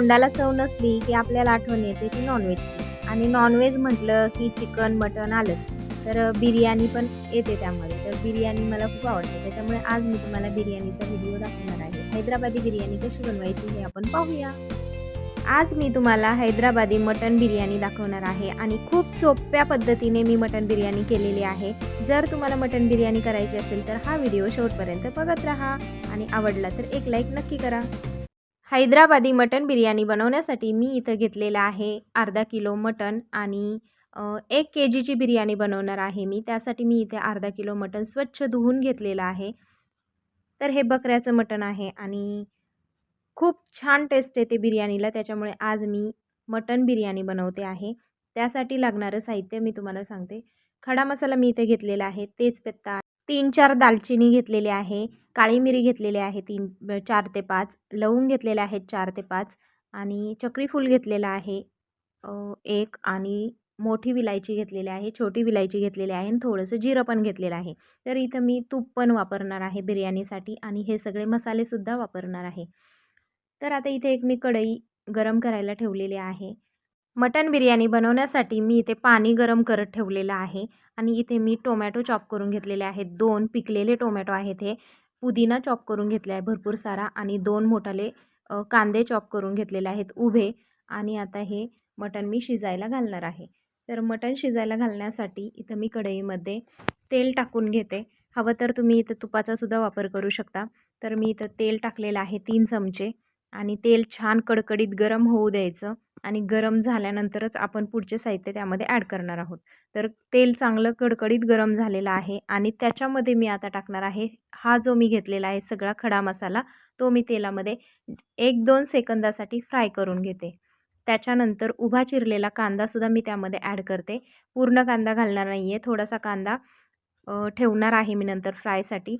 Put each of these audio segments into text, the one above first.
तोंडाला चव नसली की आपल्याला आठवण येते ती नॉनव्हेजची आणि नॉनव्हेज म्हटलं की चिकन मटन आलंच. तर बिर्याणी पण येते त्यामध्ये. तर बिर्याणी मला खूप आवडते. त्याच्यामुळे आज मी तुम्हाला बिर्याणीचा व्हिडिओ दाखवणार आहे. हैदराबादी बिर्याणी कशी बनवायची हे आपण पाहूया. आज मी तुम्हाला हैदराबादी मटन बिर्याणी दाखवणार आहे आणि खूप सोप्या पद्धतीने मी मटन बिर्याणी केलेली आहे. जर तुम्हाला मटन बिर्याणी करायची असेल तर हा व्हिडिओ शेवटपर्यंत बघत राहा आणि आवडला तर एक लाईक नक्की करा. हैदराबादी मटन बिर्याणी बनवण्यासाठी मी इथं घेतलेलं आहे अर्धा किलो मटन आणि एक के जीची बिर्याणी बनवणार आहे मी. त्यासाठी मी इथे अर्धा किलो मटन स्वच्छ धुवून घेतलेलं आहे. तर हे बकऱ्याचं मटण आहे आणि खूप छान टेस्ट येते बिर्याणीला. त्याच्यामुळे आज मी मटन बिर्याणी बनवते आहे. त्यासाठी लागणारं साहित्य मी तुम्हाला सांगते. खडा मसाला मी इथे घेतलेला आहे. तेजपत्ता तीन चार दालचिनी घेतलेली आहे. काळी मिरी घेतलेली आहे तीन चार ते पाच लवंग घेतलेले आहेत चार ते पाच आणि चक्रीफूल घेतलेलं आहे एक आणि मोठी विलायची घेतलेली आहे छोटी विलायची घेतलेली आहे आणि थोडंसं जिरं पण घेतलेलं आहे. तर इथं मी तूप पण वापरणार आहे बिर्याणीसाठी आणि हे सगळे मसालेसुद्धा वापरणार आहे. तर आता इथे एक मी कढई गरम करायला ठेवलेली आहे. मटन बिर्याणी बनवण्यासाठी मी इथे पाणी गरम करत ठेवलेलं आहे आणि इथे मी टोमॅटो चॉप करून घेतलेले आहेत. दोन पिकलेले टोमॅटो आहेत हे. पुदिना चॉप करून घेतला आहे भरपूर सारा आणि दोन मोठाले कांदे चॉप करून घेतलेले आहेत उभे आणि आता हे मटण मी शिजायला घालणार आहे. तर मटण शिजायला घालण्यासाठी इथं मी कढईमध्ये तेल टाकून घेते. हवं तर तुम्ही इथं तुपाचासुद्धा वापर करू शकता. तर मी इथं तेल टाकलेलं आहे तीन चमचे आणि तेल छान कडकडीत गरम होऊ द्यायचं. आणि गरम झाल्यानंतरच आपण पुढचे साहित्य त्यामध्ये ॲड करणार आहोत. तर तेल चांगलं कडकडीत गरम झालेलं आहे आणि त्याच्यामध्ये मी आता टाकणार आहे हा जो मी घेतलेला आहे सगळा खडा मसाला तो मी तेलामध्ये एक दोन सेकंदासाठी फ्राय करून घेते. त्याच्यानंतर उभा चिरलेला कांदासुद्धा मी त्यामध्ये ॲड करते. पूर्ण कांदा घालणार नाही आहे थोडासा कांदा ठेवणार आहे मी नंतर फ्रायसाठी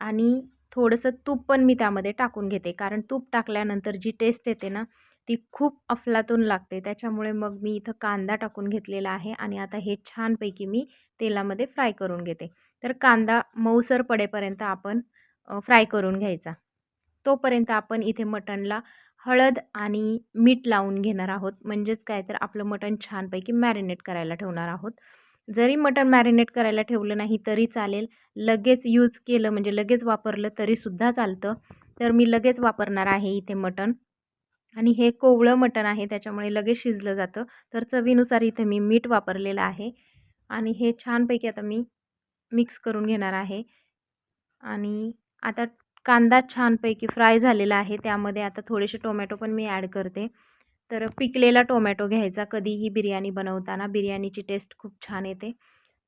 आणि थोडंसं तूप पण मी त्यामध्ये टाकून घेते. कारण तूप टाकल्यानंतर जी टेस्ट येते ना ती खूप अफलातून लागते. त्याच्यामुळे मग मी इथं कांदा टाकून घेतलेला आहे आणि आता हे छानपैकी मी तेलामध्ये फ्राय करून घेते. तर कांदा मऊसर पडेपर्यंत आपण फ्राय करून घ्यायचा. तोपर्यंत आपण इथे मटणला हळद आणि मीठ लावून घेणार आहोत. म्हणजेच काय तर आपलं मटण छानपैकी मॅरिनेट करायला ठेवणार आहोत. जरी मटण मॅरिनेट करायला ठेवलं नाही तरी चालेल. लगेच यूज केलं म्हणजे लगेच वापरलं तरीसुद्धा चालतं. तर मी लगेच वापरणार आहे इथे मटण आणि हे कोवळं मटण आहे त्याच्यामुळे लगेच शिजलं जातं. तर चवीनुसार इथे मी मीठ वापरलेलं आहे. आणि हे छानपैकी आता मी मिक्स करून घेणार आहे. आणि आता कांदा छानपैकी फ्राय झालेला आहे. त्यामध्ये आता थोडेसे टोमॅटो पण मी ॲड करते. तर पिकलेला टोमॅटो घ्यायचा. कधीही बिर्याणी बनवताना बिर्याणीची टेस्ट खूप छान येते.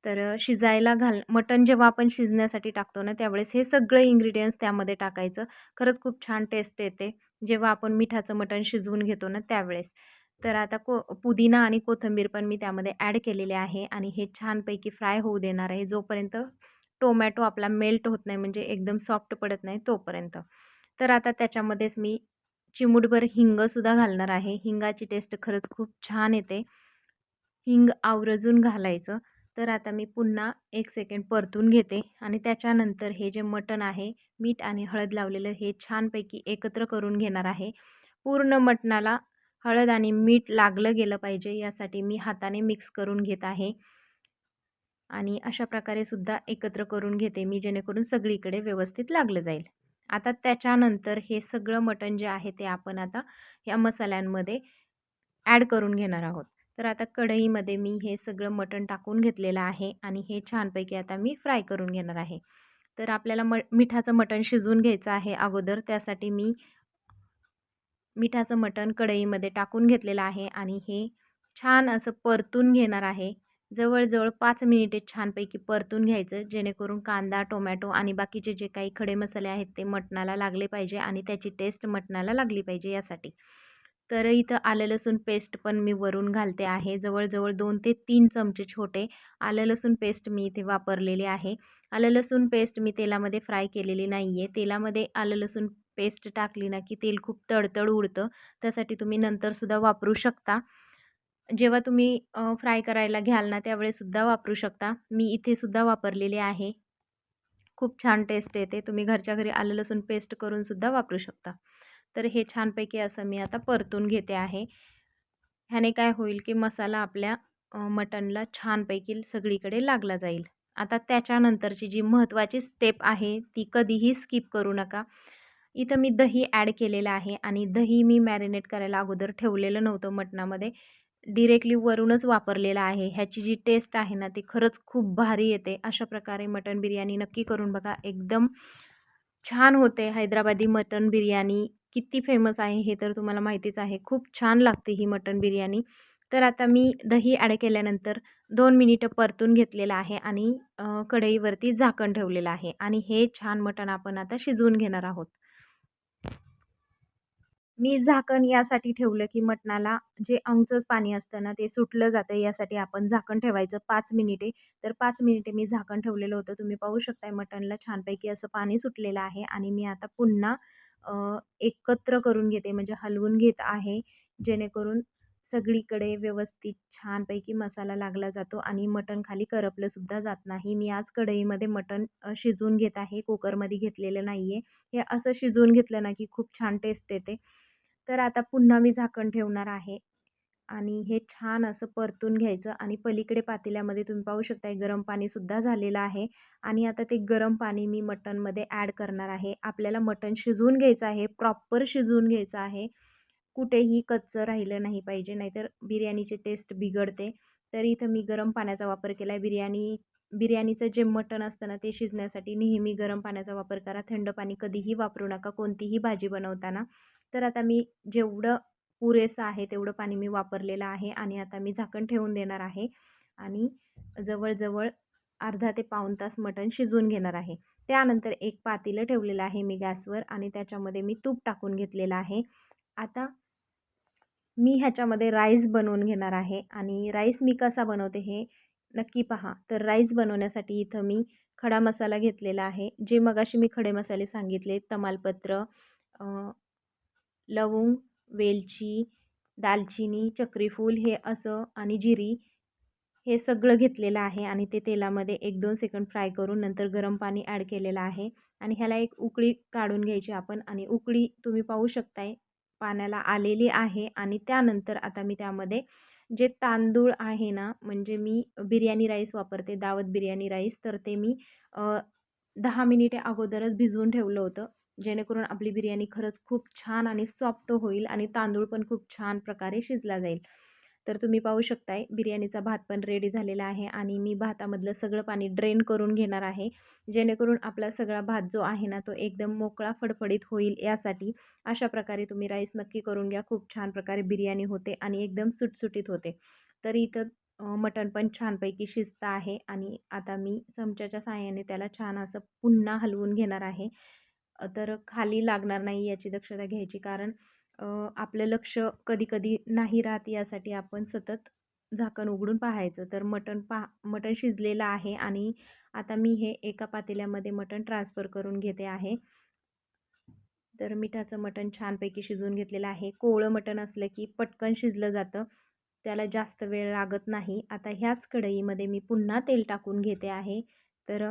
तर शिजायला घाल मटण जेव्हा आपण शिजण्यासाठी टाकतो ना त्यावेळेस हे सगळे इंग्रेडियंट्स त्यामध्ये टाकायचं. खरंच खूप छान टेस्ट येते. जेव्हा आपण मिठाचं मटण शिजवून घेतो ना त्यावेळेस. तर आता को पुदिना आणि कोथिंबीर पण मी त्यामध्ये ॲड केलेले आहे आणि हे छानपैकी फ्राय होऊ देणार आहे. जोपर्यंत टोमॅटो आपला मेल्ट होत नाही म्हणजे एकदम सॉफ्ट पडत नाही तोपर्यंत. तर आता त्याच्यामध्येच मी चिमूटभर हिंगसुद्धा घालणार आहे. हिंगाची टेस्ट खरंच खूप छान येते. हिंग आवर्जून घालायचं. तर आता मी पुन्हा एक सेकंड परतून घेते आणि त्याच्यानंतर हे जे मटण आहे मीठ आणि हळद लावलेलं हे छानपैकी एकत्र करून घेणार आहे. पूर्ण मटणाला हळद आणि मीठ लागलं गेलं पाहिजे यासाठी मी हाताने मिक्स करून घेत आहे. आणि अशा प्रकारे सुद्धा एकत्र करून घेते मी जेणेकरून सगळीकडे व्यवस्थित लागलं जाईल. आता त्याच्यानंतर हे सगळं मटण जे आहे ते आपण आता या मसाल्यांमध्ये ॲड करून घेणार आहोत. तर आता कढईमध्ये मी हे सगळं मटण टाकून घेतलेलं आहे आणि हे छानपैकी आता मी फ्राय करून घेणार आहे. तर आपल्याला म मिठाचं मटण शिजवून घ्यायचं आहे अगोदर. त्यासाठी मी मिठाचं मटण कढईमध्ये टाकून घेतलेलं आहे आणि हे छान असं परतून घेणार आहे. जवळजवळ पाच मिनिटे छानपैकी परतून घ्यायचं जेणेकरून कांदा टोमॅटो आणि बाकीचे जे काही खडे मसाले आहेत ते मटणाला लागले पाहिजे आणि त्याची टेस्ट मटणाला लागली पाहिजे यासाठी. तर इथं आलं लसूण पेस्ट पण मी वरून घालते आहे. जवळजवळ दोन ते तीन चमचे छोटे आलं लसूण पेस्ट मी इथे वापरलेली आहे. आलं लसूण पेस्ट मी तेलामध्ये फ्राय केलेली नाही आहे तेलामध्ये आलं लसूण पेस्ट टाकली ना की तेल खूप तडतड उडतं. त्यासाठी तुम्ही नंतरसुद्धा वापरू शकता. जेव्हा तुम्ही फ्राय करायला घ्याल ना त्यावेळेसुद्धा वापरू शकता. मी इथेसुद्धा वापरलेले आहे. खूप छान टेस्ट येते. तुम्ही घरच्या घरी आलं लसूण पेस्ट करूनसुद्धा वापरू शकता. तर हे छानपैकी असं मी आता परतून घेते आहे. ह्याने काय होईल की मसाला आपल्या मटनला मटणला छानपैकी सगळीकडे लागला जाईल. आता त्याच्यानंतरची जी महत्त्वाची स्टेप आहे ती कधीही स्किप करू नका. इथं मी दही ॲड केलेलं आहे आणि दही मी मॅरिनेट करायला अगोदर ठेवलेलं नव्हतं मटणामध्ये. डिरेक्टली वरूनच वापरलेलं आहे. ह्याची जी टेस्ट आहे ना ती खरंच खूप भारी येते. अशा प्रकारे मटण बिर्याणी नक्की करून बघा. एकदम छान होते. हैदराबादी मटण बिर्याणी किती फेमस आहे हे तर तुम्हाला माहितीच आहे. खूप छान लागते ही मटण बिर्याणी. तर आता मी दही ॲड केल्यानंतर दोन मिनिटं परतून घेतलेलं आहे आणि कढईवरती झाकण ठेवलेलं आहे आणि हे छान मटण आपण आता शिजवून घेणार आहोत. मी झाकण यासाठी ठेवलं की मटणाला जे अंगचंच पाणी असतं ना ते सुटलं जातं यासाठी आपण झाकण ठेवायचं पाच मिनिटे. तर पाच मिनिटे मी झाकण ठेवलेलं होतं. तुम्ही पाहू शकताय मटणला छानपैकी असं पाणी सुटलेलं आहे आणि मी आता पुन्हा एकत्र करून घेते म्हणजे हलवून घेत आहे. जेणेकरून सगळीकडे व्यवस्थित छानपैकी मसाला लागला जातो आणि मटण खाली करपलंसुद्धा जात नाही. मी आज कढईमध्ये मटण शिजवून घेत आहे. कुकरमध्ये घेतलेलं नाही आहे हे असं शिजवून घेतलं ना की खूप छान टेस्ट येते. तर आता पुन्हा मी झाकण ठेवणार आहे. आणि हे छान असं परतून घ्यायचं आणि पलीकडे पातेल्यामध्ये तुम्ही पाहू शकता गरम पाणीसुद्धा झालेलं आहे. आणि आता ते गरम पाणी मी मटणमध्ये ॲड करणार आहे. आपल्याला मटण शिजवून घ्यायचं आहे प्रॉपर शिजवून घ्यायचं आहे. कुठेही कच्चं राहिलं नाही पाहिजे नाहीतर बिर्याणीचे टेस्ट बिघडते. तर इथं मी गरम पाण्याचा वापर केला आहे बिर्याणी बिर्याणीचं जे मटण असतं ना ते शिजण्यासाठी नेहमी गरम पाण्याचा वापर करा. थंड पाणी कधीही वापरू नका कोणतीही भाजी बनवताना. तर आता मी जेवढं पुरेसं आहे तेवढं पाणी मी वापरलेलं आहे आणि आता मी झाकण ठेवून देणार आहे आणि जवळजवळ अर्धा ते पाऊण तास मटण शिजवून घेणार आहे. त्यानंतर एक पातेलं ठेवलेलं आहे मी गॅसवर आणि त्याच्यामध्ये मी तूप टाकून घेतलेलं आहे. आता मी ह्याच्यामध्ये राईस बनवून घेणार आहे आणि राईस मी कसा बनवते हे नक्की पहा. तर राईस बनवण्यासाठी इथं मी खडा मसाला घेतलेला आहे. जे मगाशी मी खडे मसाले सांगितले तमालपत्र लवंग वेलची दालचिनी चक्रीफूल हे असं आणि जिरी हे सगळं घेतलेलं आहे आणि ते तेलामध्ये एक दोन सेकंड फ्राय करून नंतर गरम पाणी ॲड केलेलं आहे. आणि ह्याला एक उकळी काढून घ्यायची आपण आणि उकळी तुम्ही पाहू शकताय पाण्याला आलेली आहे आणि त्यानंतर आता मी त्यामध्ये जे तांदूळ आहे ना म्हणजे मी बिर्याणी राईस वापरते दावत बिर्याणी राईस तर ते मी दहा मिनिटे अगोदरच भिजवून ठेवलं होतं. जेणेकरून आपली बिर्याणी खरंच खूप छान आणि सॉफ्ट होईल आणि तांदूळ पण खूप छान प्रकारे शिजला जाईल. तर तुम्ही पाहू शकताय बिर्याणीचा भात पण रेडी झालेला आहे आणि मी भातामधलं सगळं पाणी ड्रेन करून घेणार आहे. जेणेकरून आपला सगळा भात जो आहे ना तो एकदम मोकळा फडफडीत होईल यासाठी. अशा प्रकारे तुम्ही राईस नक्की करून घ्या. खूप छान प्रकारे बिर्याणी होते आणि एकदम सुटसुटीत होते. तर इथं मटण पण छानपैकी शिजतं आहे आणि आता मी चमच्याच्या साहाय्याने त्याला छान असं पुन्हा हलवून घेणार आहे. तर खाली लागणार नाही याची दक्षता घ्यायची. कारण आपलं लक्ष कधीकधी नाही राहत यासाठी आपण सतत झाकण उघडून पाहायचं. तर मटण पा मटण शिजलेलं आहे आणि आता मी हे एका पातेल्यामध्ये मटण ट्रान्सफर करून घेते आहे. तर मिठाचं मटण छानपैकी शिजवून घेतलेलं आहे. कोवळं मटण असलं की पटकन शिजलं जातं. त्याला जास्त वेळ लागत नाही. आता ह्याच कढईमध्ये मी पुन्हा तेल टाकून घेते आहे. तर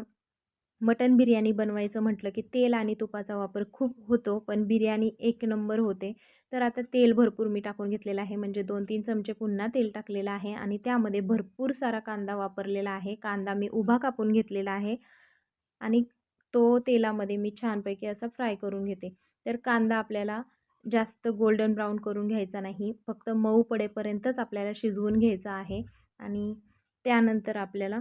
मटन बिर्याणी बनवायचं म्हटलं की तेल आणि तुपाचा वापर खूप होतो पण बिर्याणी एक नंबर होते. तर आता तेल भरपूर मी टाकून घेतलेलं आहे. म्हणजे दोन तीन चमचे पुन्हा तेल टाकलेलं आहे आणि त्यामध्ये भरपूर सारा कांदा वापरलेला आहे. कांदा मी उभा कापून घेतलेला आहे आणि तो तेलामध्ये मी छानपैकी असा फ्राय करून घेते. तर कांदा आपल्याला जास्त गोल्डन ब्राऊन करून घ्यायचा नाही. फक्त मऊ पडेपर्यंतच आपल्याला शिजवून घ्यायचा आहे आणि त्यानंतर आपल्याला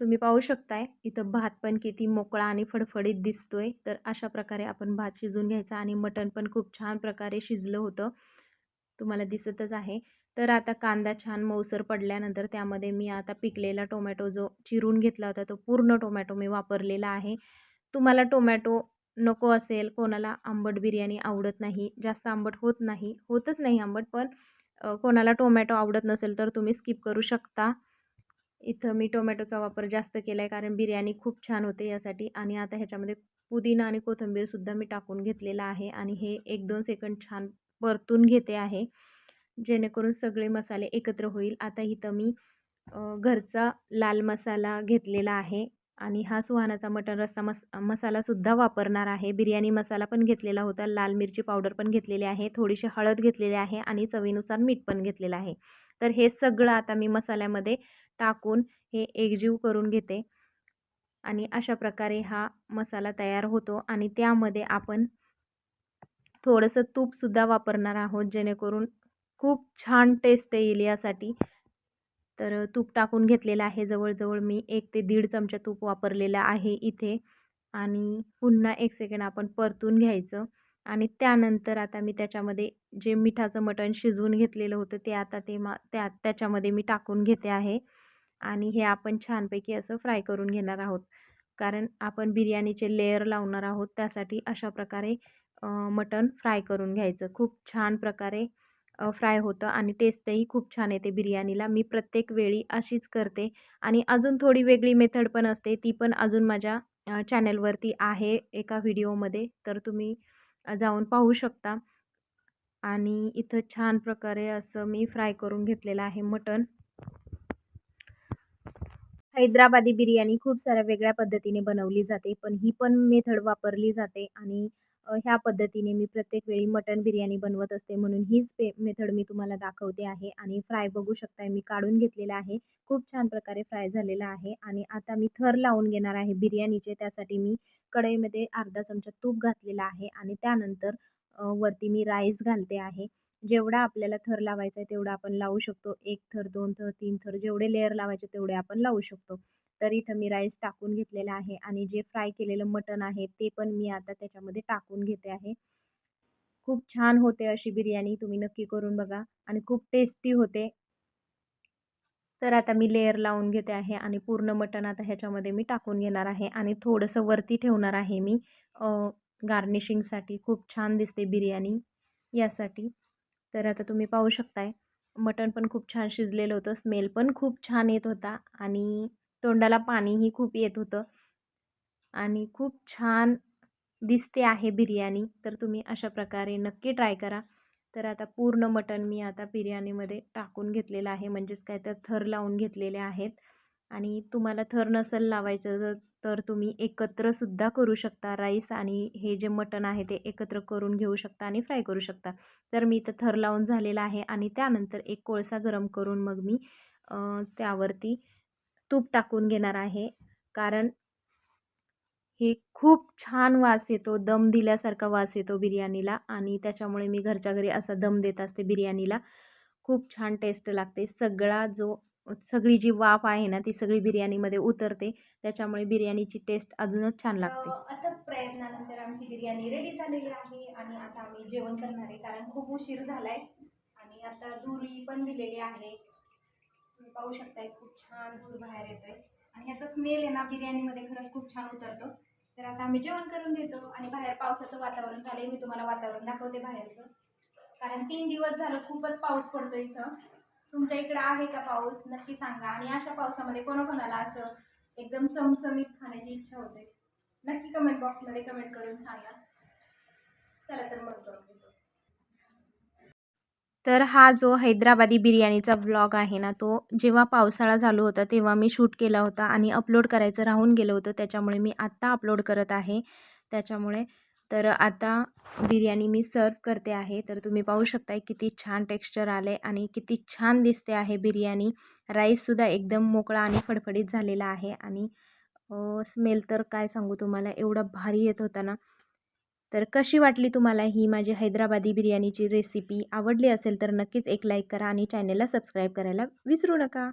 तुम्ही पाहू शकताय इथं भात पण किती मोकळा आणि फडफडीत दिसतोय. तर अशा प्रकारे आपण भात शिजून घ्यायचा आणि मटण पण खूप छान प्रकारे शिजलं होतं. तुम्हाला दिसतच आहे. तर आता कांदा छान मऊसर पडल्यानंतर त्यामध्ये मी आता पिकलेला टोमॅटो जो चिरून घेतला होता तो पूर्ण टोमॅटो मी वापरलेला आहे. तुम्हाला टोमॅटो नको असेल कोणाला आंबट बिर्याणी आवडत नाही जास्त आंबट होत नाही होतच नाही आंबट पण कोणाला टोमॅटो आवडत नसेल तर तुम्ही स्किप करू शकता. इथं मी टोमॅटोचा वापर जास्त केला आहे कारण बिर्याणी खूप छान होते यासाठी. आणि आता ह्याच्यामध्ये पुदिना आणि कोथिंबीरसुद्धा मी टाकून घेतलेला आहे. आणि हे एक दोन सेकंड छान परतून घेते आहे. जेणेकरून सगळे मसाले एकत्र होईल. आता इथं मी घरचा लाल मसाला घेतलेला आहे. आणि हा सुहानाचा मटण रस्सा मस मसालासुद्धा वापरणार आहे. बिर्याणी मसाला पण घेतलेला होता. लाल मिरची पावडर पण घेतलेली आहे. थोडीशी हळद घेतलेली आहे. आणि चवीनुसार मीठ पण घेतलेलं आहे. तर हे सगळं आता मी मसाल्यामध्ये टाकून हे एकजीव करून घेते. आणि अशा प्रकारे हा मसाला तयार होतो आणि त्यामध्ये आपण थोडंसं तूपसुद्धा वापरणार आहोत जेणेकरून खूप छान टेस्ट येईल यासाठी. तर तूप टाकून घेतलेलं आहे. जवळजवळ मी एक ते दीड चमचा तूप वापरलेलं आहे इथे. आणि पुन्हा एक सेकंड आपण परतून घ्यायचं. आणि त्यानंतर आता मी त्याच्यामध्ये जे मिठाचं मटण शिजवून घेतलेलं होतं ते आता ते मा त्या त्याच्यामध्ये मी टाकून घेते आहे. आणि हे आपण छानपैकी असं फ्राय करून घेणार आहोत. कारण आपण बिर्याणीचे लेअर लावणार आहोत त्यासाठी अशा प्रकारे मटण फ्राय करून घ्यायचं. खूप छान प्रकारे फ्राय होतं आणि टेस्टही खूप छान येते बिर्याणीला. मी प्रत्येक वेळी अशीच करते आणि अजून थोडी वेगळी मेथड पण असते. ती पण अजून माझ्या चॅनलवरती आहे एका व्हिडिओमध्ये. तर तुम्ही जाऊन पाहू शकता. आणि इथं छान प्रकारे असं मी फ्राय करून घेतलेलं आहे मटण. हैदराबादी बिर्याणी खूप साऱ्या वेगळ्या पद्धतीने बनवली जाते पण ही पण मेथड वापरली जाते आणि ह्या पद्धतीने मी प्रत्येक वेळी मटण बिर्याणी बनवत असते म्हणून हीच पे मेथड मी तुम्हाला दाखवते आहे आणि फ्राय बघू शकताय मी काढून घेतलेला आहे खूप छान प्रकारे फ्राय झालेला आहे आणि आता मी थर लावून घेणार आहे बिर्याणीचे त्यासाठी मी कढईमध्ये अर्धा चमचा तूप घातलेला आहे आणि त्यानंतर वरती मी राईस घालते आहे. जेवढा आपल्याला थर लावायचा आहे तेवढा आपण लावू शकतो. एक थर दोन थर तीन थर जेवढे लेअर लावायचे तेवढे आपण लावू शकतो. तर इथं मी राईस टाकून घेतलेला आहे आणि जे फ्राय केलेलं मटण आहे ते पण मी आता त्याच्यामध्ये टाकून घेते आहे. खूप छान होते अशी बिर्याणी तुम्ही नक्की करून बघा आणि खूप टेस्टी होते. तर आता मी लेअर लावून घेते आहे आणि पूर्ण मटण आता ह्याच्यामध्ये मी टाकून घेणार आहे आणि थोडंसं वरती ठेवणार आहे मी. गार्निशिंगसाठी खूप छान दिसते बिर्याणी यासाठी. तर आता तुम्ही पाहू शकताय. मटण पण खूप छान शिजलेलं होतं. स्मेल पण खूप छान येत होता आणि तोंडाला पाणीही खूप येत होतं. आणि खूप छान दिसते आहे बिर्याणी. तर तुम्ही अशा प्रकारे नक्की ट्राय करा. तर आता पूर्ण मटण मी आता बिर्याणीमध्ये टाकून घेतलेलं आहे. म्हणजेच काय तर थर लावून घेतलेले आहेत. आणि तुम्हाला थर नसेल लावायचं तर तुम्ही एकत्रसुद्धा करू शकता राईस आणि हे जे मटण आहे ते एकत्र करून घेऊ शकता आणि फ्राय करू शकता. तर मी इथं थर लावून झालेला आहे आणि त्यानंतर एक कोळसा गरम करून मग मी त्यावरती तूप टाकून घेणार आहे. कारण हे खूप छान वास येतो दम दिल्यासारखा वास येतो बिर्याणीला आणि त्याच्यामुळे मी घरच्या घरी असा दम देत असते बिर्याणीला. खूप छान टेस्ट लागते. सगळा जो सगळी जी वाफ आहे ना ती सगळी बिर्याणीमध्ये उतरते. त्याच्यामुळे बिर्याणीची टेस्ट अजूनच छान लागते. आता प्रयत्नानंतर आमची बिर्याणी रेडी झालेली आहे आणि आता आम्ही जेवण करणार आहे कारण खूप उशीर झालाय. आणि आता धुरी पण दिलेली आहे. तुम्ही पाहू शकताय खूप छान धूर बाहेर येतोय. आणि ह्याचा स्मेल आहे ना बिर्याणीमध्ये खरंच खूप छान उतरतो. तर आता आम्ही जेवण करून घेतो आणि बाहेर पावसाचं वातावरण झालंय. मी तुम्हाला वातावरण दाखवते बाहेरचं. कारण तीन दिवस झालं खूपच पाऊस पडतो इथं. तुमच्या इकडं आहे का पाऊस? नक्की सांगा. आणि अशा पावसामध्ये कोणाकोणाला असं एकदम चमचमीत खाण्याची इच्छा होते? नक्की कमेंट बॉक्समध्ये कमेंट करून सांगा. चला तर मग करून तर हा जो हैदराबादी बिर्याणीचा व्लॉग आहे ना तो जेव्हा पावसाळा चालू होता तेव्हा मी शूट केला होता आणि अपलोड करायचं राहून गेलं होतं. त्याच्यामुळे मी आत्ता अपलोड करत आहे. त्याच्यामुळे तर आता बिर्याणी मी सर्व करते आहे. तर तुम्ही पाहू शकताय किती छान टेक्स्चर आलं आहे आणि किती छान दिसते आहे बिर्याणी. राईससुद्धा एकदम मोकळा आणि फडफडीत झालेला आहे आणि स्मेल तर काय सांगू तुम्हाला एवढा भारी येत होता ना. तर कशी वाटली तुम्हाला ही माझी हैदराबादी बिर्याणीची रेसिपी आवडली असेल तर नक्कीच एक लाईक करा आणि चॅनेलला सबस्क्राईब करायला विसरू नका.